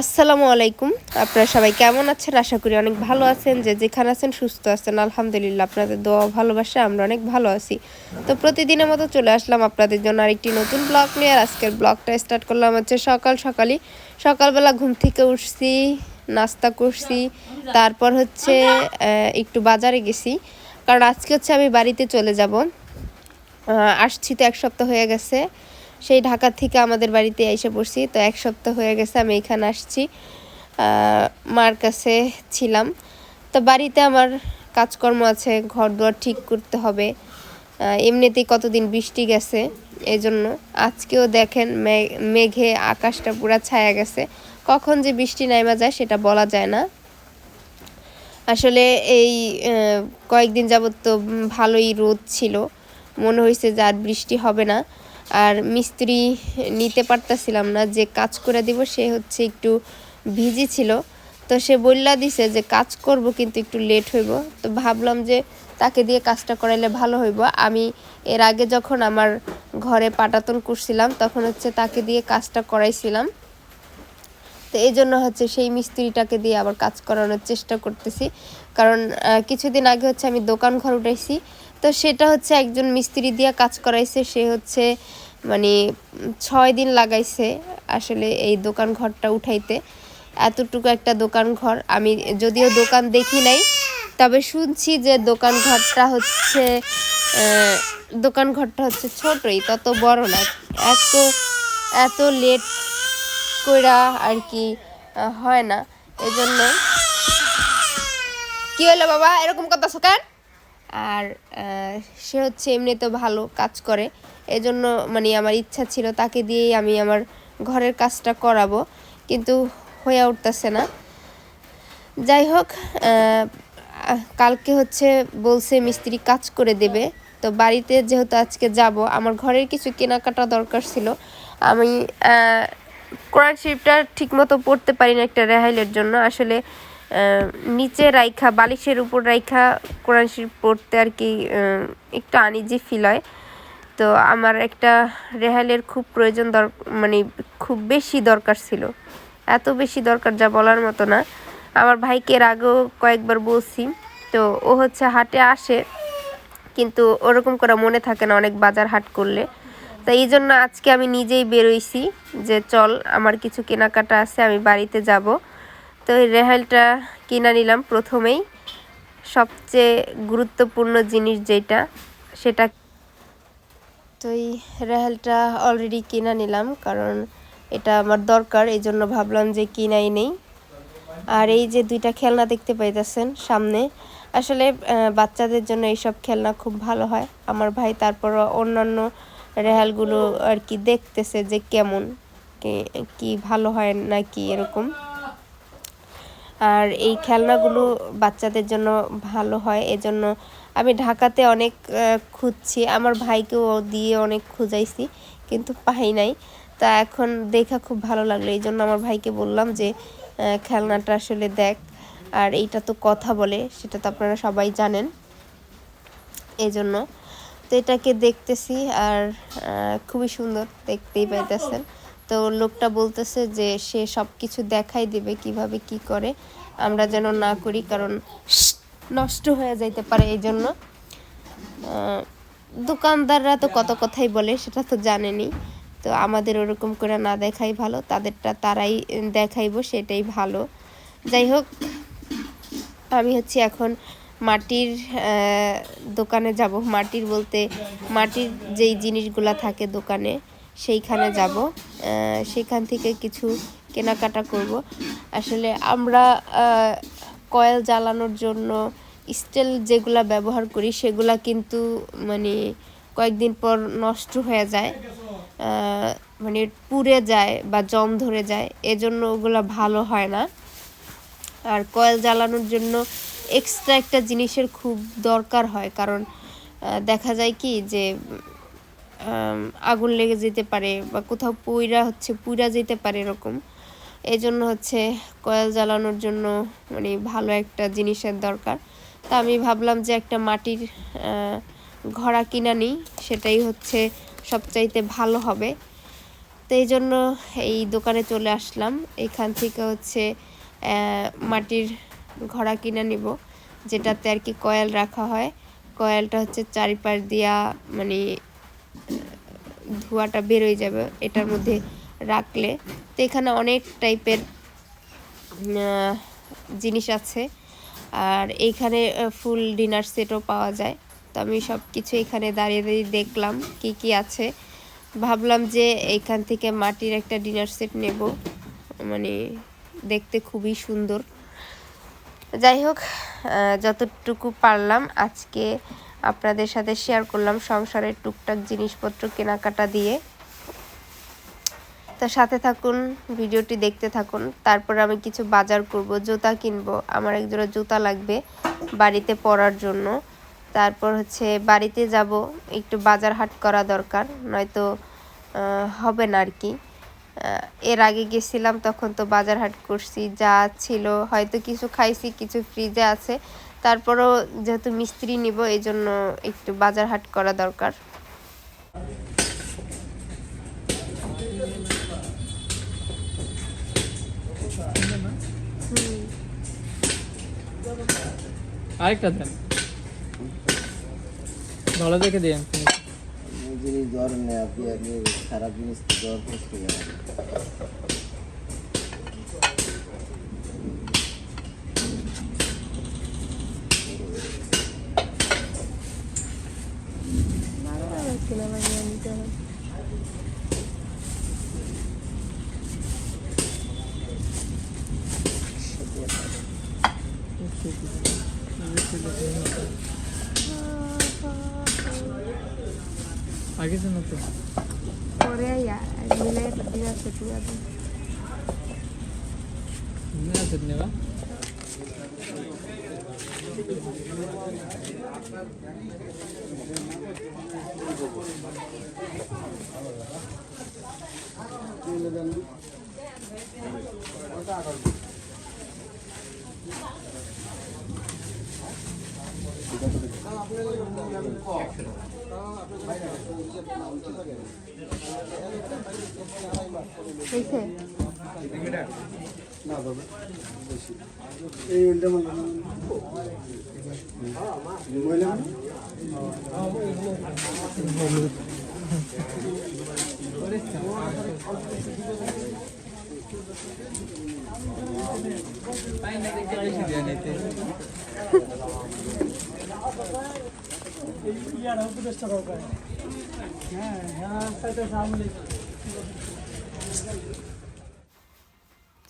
আসসালামু আলাইকুম। আপনারা সবাই কেমন আছেন? আশা করি অনেক ভালো আছেন। যে যেখানে আছেন সুস্থ আছেন। আলহামদুলিল্লাহ, আপনাদের দোয়া ভালোবাসা আমরা অনেক ভালো আছি। তো প্রতিদিনের মতো চলে আসলাম আপনাদের জন্য আরেকটি নতুন ব্লগ নিয়ে। আর আজকের ব্লগটা স্টার্ট করলাম হচ্ছে সকাল সকালই। সকালবেলা ঘুম থেকে উঠছি, নাস্তা করছি, তারপর হচ্ছে একটু বাজারে গেছি। কারণ আজকে হচ্ছে আমি বাড়িতে চলে যাব। আসছি তো এক সপ্তাহ হয়ে গেছে। সেই ঢাকা থেকে আমাদের বাড়িতে এসে পড়ছি। তো এক সপ্তাহ হয়ে গেছে আমি এখানে আসছি। মার কাছে ছিলাম। তো বাড়িতে আমার কাজকর্ম আছে ঘর দুয়ার ঠিক করতে হবে। এমনিতেই কতদিন বৃষ্টি গেছে এই জন্য আজকেও দেখেন মেঘে আকাশটা পুরা ছায়া গেছে। কখন যে বৃষ্টি নাইমা যায় সেটা বলা যায় না। আসলে এই কয়েকদিন যাবত তো ভালোই রোদ ছিল। মনে হয়েছে যে আর বৃষ্টি হবে না। আর মিস্ত্রি নিতে পারতাছিলাম না, যে কাজ করে দিব সে হচ্ছে একটু ভিজি ছিল। তো সে বললা দিছে যে কাজ করব কিন্তু একটু লেট হইব। তো ভাবলাম যে তাকে দিয়ে কাজটা করাইলে ভালো হইব। আমি এর আগে যখন আমার ঘরে পাটাতন করছিলাম, তখন হচ্ছে তাকে দিয়ে কাজটা করাইছিলাম। তো এই জন্য হচ্ছে সেই মিস্ত্রিটাকে দিয়ে আবার কাজ করানোর চেষ্টা করতেছি। কারণ কিছুদিন আগে হচ্ছে আমি দোকান ঘর উঠাইছি। তো সেটা হচ্ছে একজন মিস্ত্রি দিয়ে কাজ করাইছে। সে হচ্ছে মানে ছয় দিন লাগাইছে আসলে এই দোকান ঘরটা উঠাইতে। এতটুকু একটা দোকান ঘর। আমি যদিও দোকান দেখি নাই, তবে শুনছি যে দোকান ঘরটা হচ্ছে দোকান ঘরটা হচ্ছে ছোটই, তত বড় না। এত এত লেট কইরা আর কি হয় না। এই জন্য কি হলো বাবা? এরকম কথা কেন? আর সে হচ্ছে এমনিতে ভালো কাজ করে। এজন্য মানে আমার ইচ্ছা ছিল তাকে দিয়েই আমি আমার ঘরের কাজটা করাবো, কিন্তু হয়ে উঠতেছে না। যাই হোক কালকে হচ্ছে বলছে মিস্ত্রি কাজ করে দেবে। তো বাড়িতে যেহেতু আজকে যাব, আমার ঘরের কিছু কেনাকাটা দরকার ছিল। আমি কোরআন শরীফটা ঠিকমতো পড়তে পারি না একটা রেহাইলের জন্য। আসলে নিচে রাইখা, বালিশের উপর রাইখা কোরআন শরীফ পড়তে আর কি একটু আনিজি ফিল হয়। তো আমার একটা রেহালের খুব প্রয়োজন দর মানে খুব বেশি দরকার ছিল। এত বেশি দরকার যা বলার মতো না। আমার ভাইকে এর আগেও কয়েকবার বলছি। তো ও হচ্ছে হাটে আসে, কিন্তু ওরকম করে মনে থাকে না অনেক বাজার হাট করলে। তো এই জন্য আজকে আমি নিজেই বেরোইছি যে চল, আমার কিছু কেনাকাটা আছে, আমি বাড়িতে যাব। তো এই রেহালটা কিনা নিলাম প্রথমেই। সবচেয়ে গুরুত্বপূর্ণ জিনিস যেটা, সেটা তো এই রেহালটা অলরেডি কিনা নিলাম, কারণ এটা আমার দরকার, এই জন্য ভাবলাম যে কিনাই নেই। আর এই যে দুইটা খেলনা দেখতে পাইতেছেন সামনে, আসলে বাচ্চাদের জন্য এইসব খেলনা খুব ভালো হয়। আমার ভাই তারপর অন্যান্য রেহালগুলো আর কি দেখতেছে যে কেমন কি- ভালো হয় নাকি এরকম। আর এই খেলনাগুলো বাচ্চাদের জন্য ভালো হয়, এজন্য আমি ঢাকাতে অনেক খুঁজছি। আমার ভাইকেও দিয়ে অনেক খুঁজাইছি, কিন্তু পাই নাই। তা এখন দেখা খুব ভালো লাগল। এই জন্য আমার ভাইকে বললাম যে খেলনাটা আসলে দেখ। আর এইটা তো কথা বলে, সেটা তো আপনারা সবাই জানেন। এই জন্য। তো এটাকে দেখতেছি আর খুবই সুন্দর, দেখতেই পাইতেছেন। তো লোকটা বলতেছে যে, সে সব কিছু দেখাই দেবে কীভাবে কি করে। আমরা যেন না করি, কারণ নষ্ট হয়ে যাইতে পারে এই জন্য দোকানদাররা তো কত কথাই বলে, সেটা তো জানেনি। তো আমাদের ওরকম করে না দেখাই ভালো, তাদেরটা তারাই দেখাইবো, সেটাই ভালো। যাই হোক, আমি হচ্ছে এখন মাটির দোকানে যাব। মাটির বলতে মাটির যেই জিনিসগুলা থাকে দোকানে, সেইখানে যাব। সেখান থেকে কিছু কেনাকাটা করব। আসলে আমরা কয়েল জ্বালানোর জন্য স্টিল যেগুলা ব্যবহার করি, সেগুলা কিন্তু মানে কয়েকদিন পর নষ্ট হয়ে যায় মানে পুড়ে যায় বা জম ধরে যায়, এজন্য ওগুলা ভালো হয় না। আর কয়েল জ্বালানোর জন্য এক্সট্রা একটা জিনিসের খুব দরকার হয়, কারণ দেখা যায় কি যে আগুন লেগে যেতে পারে বা কোথাও পুইরা হচ্ছে, পুইরা যেতে পারে এরকম। এই জন্য হচ্ছে কয়েল জ্বালানোর জন্য মানে ভালো একটা জিনিসের দরকার। তা আমি ভাবলাম যে একটা মাটির ঘোড়া কিনা নিই, সেটাই হচ্ছে সবচাইতে ভালো হবে। তো এই জন্য এই দোকানে চলে আসলাম। এখান থেকে হচ্ছে মাটির ঘোড়া কিনে নিব, যেটাতে আর কি কয়েল রাখা হয়। কয়েলটা হচ্ছে চারিপাশ দিয়া মানে ধোঁয়াটা বেরোয় যাবে এটার মধ্যে রাখলে। তো এখানে অনেক টাইপের জিনিস আছে। আর এইখানে ফুল ডিনার সেটও পাওয়া যায়। তো আমি সব কিছু এখানে দাঁড়িয়ে দাঁড়িয়ে দেখলাম কি কি আছে। ভাবলাম যে এইখান থেকে মাটির একটা ডিনার সেট নেব। মানে দেখতে খুবই সুন্দর। যাই হোক যতটুকু পারলাম আজকে আপনাদের সাথে শেয়ার করলাম সংসারের টুকটাক জিনিসপত্র কেনাকাটা দিয়ে। তো সাথে থাকুন, ভিডিওটি দেখতে থাকুন। তারপর আমি কিছু বাজার করব, জুতা কিনবো। আমার এক জোড়া জুতা লাগবে বাড়িতে পরার জন্য। তারপর হচ্ছে বাড়িতে যাব, একটু বাজার হাট করা দরকার, নয়তো হবে না আর কি। এর আগে গেছিলাম, তখন তো বাজার হাট করছি, যা ছিল, হয়তো কিছু খাইছি, কিছু ফ্রিজে আছে। তারপরও যেহেতু মিস্ত্রি নিব এই জন্য একটু বাজার হাট করা দরকার। আরেকটা দেন। ভালো দেখে দিন জিনিস জ্বর নেই আপনি আপনি খারাপ জিনিস জ্বর করতে যাবেন আগে জানো তো পরে মিলে ডিনার সেট নিয়ে না আছে নেবা হয়েছে এই উল্টা মানে বললাম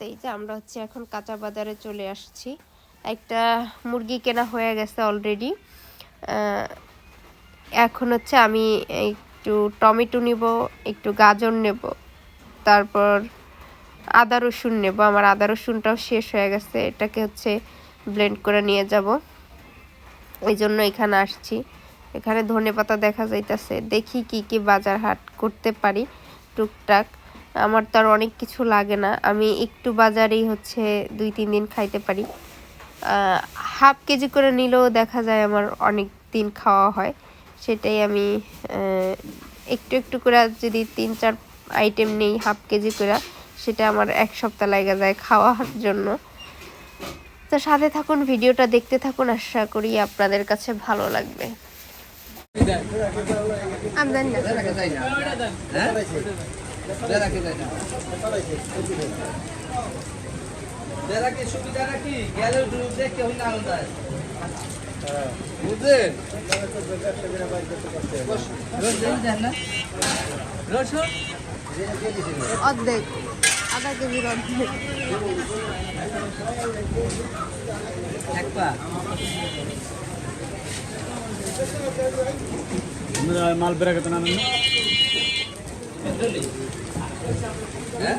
এই যে আমরা হচ্ছে এখন কাঁচা বাজারে চলে আসছি। একটা মুরগি কেনা হয়ে গেছে অলরেডি এখন হচ্ছে আমি একটু টমেটো নিব, একটু গাজর নেব, তারপর আদা রসুন নেব। আমার আদা রসুনটাও শেষ হয়ে গেছে, এটাকে হচ্ছে ব্লেন্ড করে নিয়ে যাব। এই জন্য এখানে আসছি। এখানে ধনে পাতা দেখা যাইতেছে। দেখি কি কি বাজার হাট করতে পারি টুকটাক। আমার তো আর অনেক কিছু লাগে না। আমি একটু বাজারেই হচ্ছে দুই, তিন দিন খাইতে পারি। হাফ কেজি করে নিলেও দেখা যায় আমার অনেক দিন খাওয়া হয়। সেটাই আমি একটু একটু করে যদি তিন, চার আইটেম নেই হাফ কেজি করে, সেটা আমার এক সপ্তাহ লাগা যায় খাওয়ার জন্য। তো সাথে থাকুন ভিডিওটা দেখতে থাকুন আশা করি আপনাদের কাছে ভালো লাগবে। রসুন অর্ধেক। আধা এক পা মাল বেরাকে তো নামেন হ্যাঁ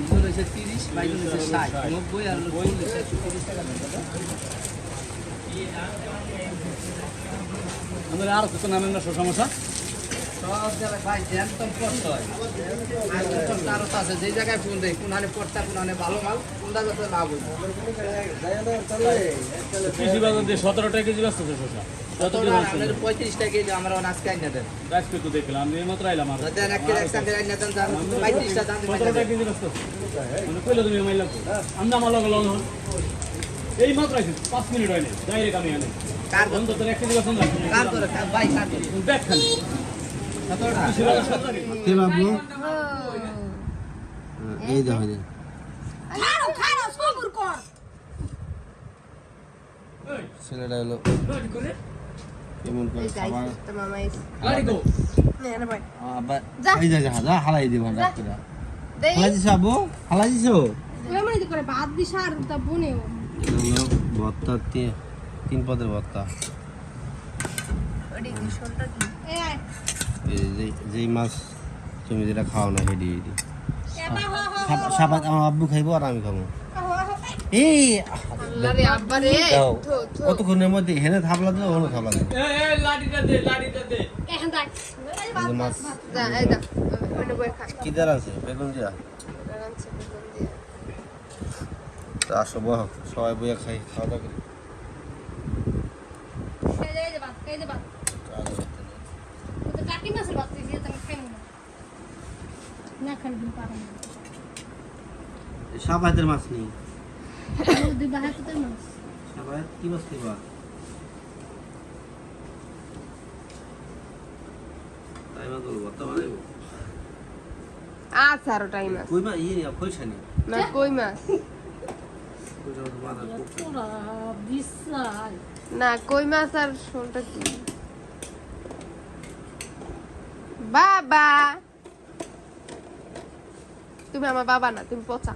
দুধ হয়েছে তিরিশ বাইগুন হয়েছে ষাট নব্বই আর চল্লিশ একশো তিরিশ টাকা আমাদের আর তো নামেন না সমস্যা? যে জায়গায় ফোন দেয় কোন হানে পড়তা কোন হানে ভালো মাল কোন জায়গাতে লাভ হইব কৃষি বাজার দিয়ে সতেরো টাকা কেজি ব্যস্ত? আপনার পঁয়ত্রিশ টাকা কেজি আমরা আজকে আইনা দেন। আজকে তো দেখলাম আমি এইমাত্র আইলাম দেন এক কেজি একসাথে আইনা দেন দাম দিবেন সতেরো টাকা কেজি ব্যস্ত মানে কইলে তুমি মাইল লাগতো আমি আমার লগে লগ হন। এই মাত্র আইছি পাঁচ মিনিট হয়নি ডাইরেক্ট আমি আনি। কার বন্ধ তোর এক কেজি ব্যস্ত না কার করে ভাই কার করে দেখ খালি। কে বাবু এই দেখো যে। ছেলেটা হলো কেমন করে খাবার? আবার যা। এই যা যা যা হালাই দিব ডাক্তার হালাই দিছ আবু? হালাই দিছ এমন এই করে ভাত দিস আর তা বনে এটা ভর্তা তিন তিন পদের ভর্তা। কি? যে যেই মাছ তুমি যেটা খাও না হেডি হেডি। সাপাত আমার আব্বু খাইবো আর আমি খাব। এই কতক্ষণের মধ্যে হেনে থাপলা দিলে ওখানে থাপলা দিলে। মাছ। কি দাঁড় আছে? বেগুন দিয়া? আসো বহ। সবাই বইয়া খাই খাওয়া দাওয়া করি এই যে এই যে ভাত এই যে ভাত কাজ করতে নেই। ও তো কাটি মাছের ভাত দিয়ে তুমি খাইমু না মাছ নেই। কি মাছ খাইবা তাই মা বলব ভর্তা আচ্ছা আরও টাইম আছে। কই মা ইয়ে না কই মাছ? না কই মাছ আর শোলটা কি? বাবা! তুমি আমার বাবা না তুমি পচা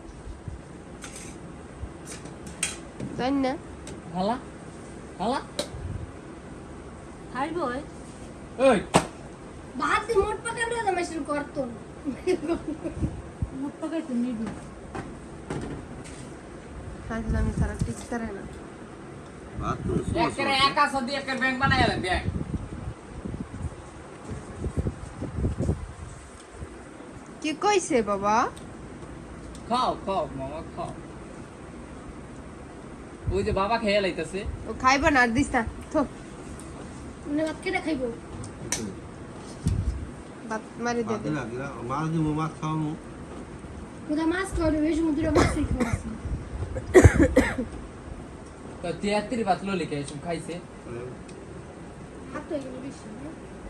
জানি না হালা হালা হাই বয় ওই ভাত দিয়ে মোট পাকা দিয়ে দাম এসে করতো না মোট পাকাই তো নিবি খাইছিলাম আমি সারা টিকতে রে না ভাত তো একের একা সদি একের ব্যাংক বানাই আলেন ব্যাংক কি কইছে বাবা খাও খাও মামা খাও। ওই যে বাবা খেয়ে লাইতেছে। ও খাইব না আর দিস না থো। মানে ভাত কেটে খাইবো? ভাত মারি দে দে। মাছ দিব মাছ খাওয়ামু। কোথা মাছ খাওয়াবে বেশি মুদিরা মাছই খাওয়াছি তিয়াত্তর ভাত লো লিখে খাইছে। হাত তো এগুলো বেশি না?